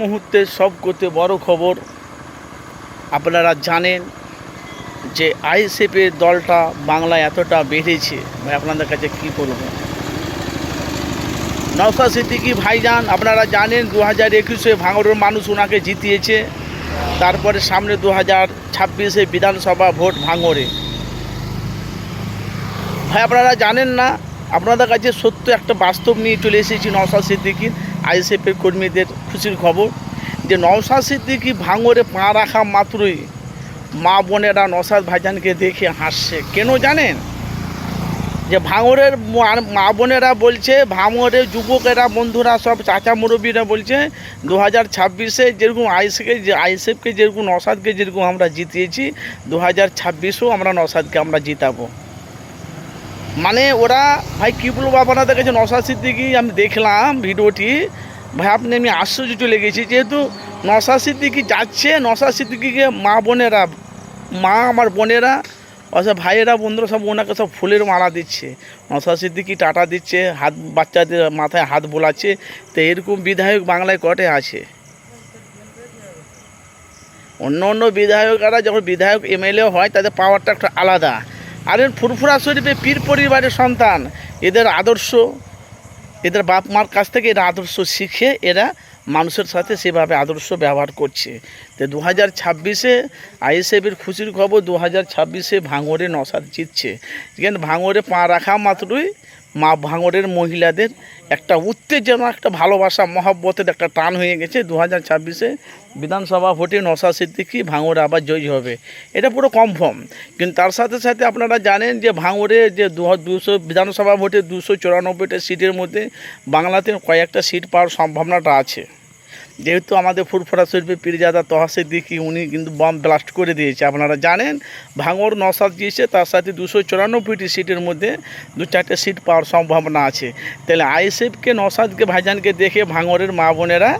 মুহূর্তে সব করতে বড় খবর। আপনারা জানেন যে আইএসএফের দলটা বাংলায় এতটা বেড়েছে ভাই, আপনাদের কাছে কী বলব? নওসা সিদ্দিকি ভাইজান, আপনারা জানেন দু হাজার একুশে ভাঙড়ের মানুষ ওনাকে জিতিয়েছে। তারপরে সামনে দু হাজার ছাব্বিশে বিধানসভা ভোট ভাঙড়ে। ভাই, আপনারা জানেন না, আপনাদের কাছে সত্য একটা বাস্তব নিয়ে চলে এসেছি নওশাদ সিদ্দিকির। আইএসএফের কর্মীদের খুশির খবর যে নওশাদ সিদ্দিকি ভাঙরে পা রাখা মাত্রই মা বোনেরা নওশাদ ভাইজানকে দেখে হাসছে। কেন জানেন? যে ভাঙরের মা- বোনেরা বলছে ভাঙরের যুবকেরা, বন্ধুরা, সব চাচা মুরব্বীরা বলছে, দু হাজার ছাব্বিশে যেরকম আইসকে যে আইএসএফকে যেরকম নসাদকে যেরকম আমরা জিতিয়েছি, দু হাজার ছাব্বিশেও আমরা নসাদকে আমরা জিতাবো। মানে ওরা, ভাই, কী বলব আপনাদের কাছে নশা সিদ্দিকি আমি দেখলাম ভিডিওটি, ভাই, আপনি আমি আশ্চর্য চলে গেছি। যেহেতু নশা সিদ্দিকি যাচ্ছে নশা সিদ্দিকিকে মা বোনেরা, মা আমার বোনেরা অর্থাৎ ভাইয়েরা, বন্ধুরা সব ওনাকে সব ফুলের মালা দিচ্ছে। নশা সিদ্দিকি টাটা দিচ্ছে, হাত, বাচ্চাদের মাথায় হাত বোলাচ্ছে, তো এরকম বিধায়ক বাংলায় কটে আছে। অন্য অন্য বিধায়করা যখন বিধায়ক এমএলএ হয়, তাদের পাওয়ারটা একটু আলাদা। আর এর ফুরফুরা শরীফে পীর পরিবারের সন্তান। এদের আদর্শ, এদের বাপ মার কাছ থেকে এরা আদর্শ শিখে এরা মানুষের সাথে সেভাবে আদর্শ ব্যবহার করছে। তো দু হাজার ছাব্বিশে আইএসএফের খুশির খবর দু হাজার ছাব্বিশে ভাঙরে নসাদ জিতছে। কিন্তু ভাঙরে পা রাখা মাত্রই মা ভাঙরের মহিলাদের একটা উত্তেজনা, একটা ভালোবাসা, মহাব্বতের একটা টান হয়ে গেছে দু হাজার ছাব্বিশে। বিধানসভা ভোটে নশা সিদ্দিকি ভাঙরে আবার জয়ী হবে। এটা পুরো কনফার্ম। কিন্তু তার সাথে সাথে আপনারা জানেন যে ভাঙরে যে দু হাজার দুশো, বিধানসভা ভোটে দুশো চুরানব্বইটা সিটের মধ্যে বাংলাতে কয়েকটা সিট পাওয়ার সম্ভাবনাটা আছে। যেহেতু আমাদের ফুরফরা শরীফে পীরজাদা দিকে উনি কিন্তু বম ব্লাস্ট করে দিয়েছে। আপনারা জানেন ভাঙর নসাদ দিয়েছে তার সাথে দুশো চুরানব্বইটি সিটের মধ্যে দু চারটে সিট পাওয়ার সম্ভাবনা আছে। তাহলে আইএসএফকে নসাদকে ভাইজানকে দেখে ভাঙরের মা বোনেরা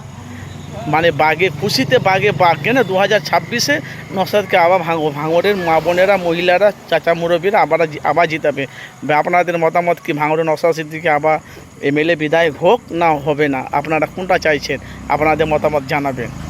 মানে বাঘে, খুশিতে বাঘে বাঘ কেন দু হাজার ছাব্বিশে নসাদকে আবার ভাঙ, ভাঙড়ের মা বোনেরা, মহিলারা, চাচা মুরব্বীরা আবার আবার জিতাবে। আপনাদের মতামত কি? ভাঙরের নসাদ সিদ্দিকে আবার এমএলএ বিদায় হোক না হবে না? আপনারা কোনটা চাইছেন? আপনাদের মতামত জানাবেন।